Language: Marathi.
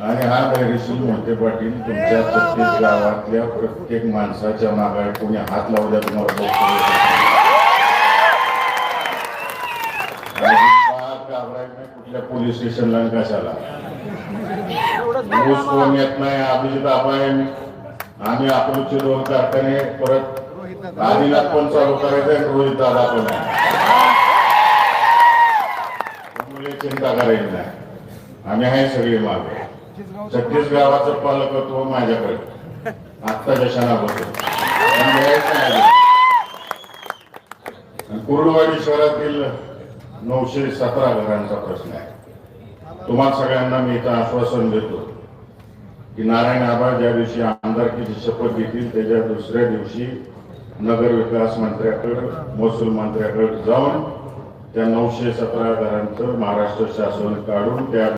आणि हा धैर्यशील मोठे पाटील तुमच्या प्रत्येक गावातल्या प्रत्येक माणसाच्या मागे कोणी हात लावू द्या तुम्हाला नाही कुठल्या पोलीस स्टेशनला कशाला. ऊस कोण येत नाही अभिजित आबाय आम्ही अकलूचे दोन कारखाने परत आदिनाथ पण चालू करायचं रोहित दादा पण चिंता करायची नाही. आम्ही आहे सगळे मागे. छत्तीस गावाचं पालकत्व माझ्याकडे. आत्ताच्या क्षणापासून आणि मिळायचं कुर्डवाडी शहरातील नऊशे सतरा घरांचा प्रश्न आहे. तुम्हाला सगळ्यांना मी इथं आश्वासन देतो की नारायण आबा ज्या दिवशी आमदारकीची शपथ घेतील त्याच्या दुसऱ्या दिवशी नगर विकास मंत्र्याकडे महसूल मंत्र्याकडे जाऊन त्या नऊशे सतरा घरांचं महाराष्ट्र शासन काढून त्या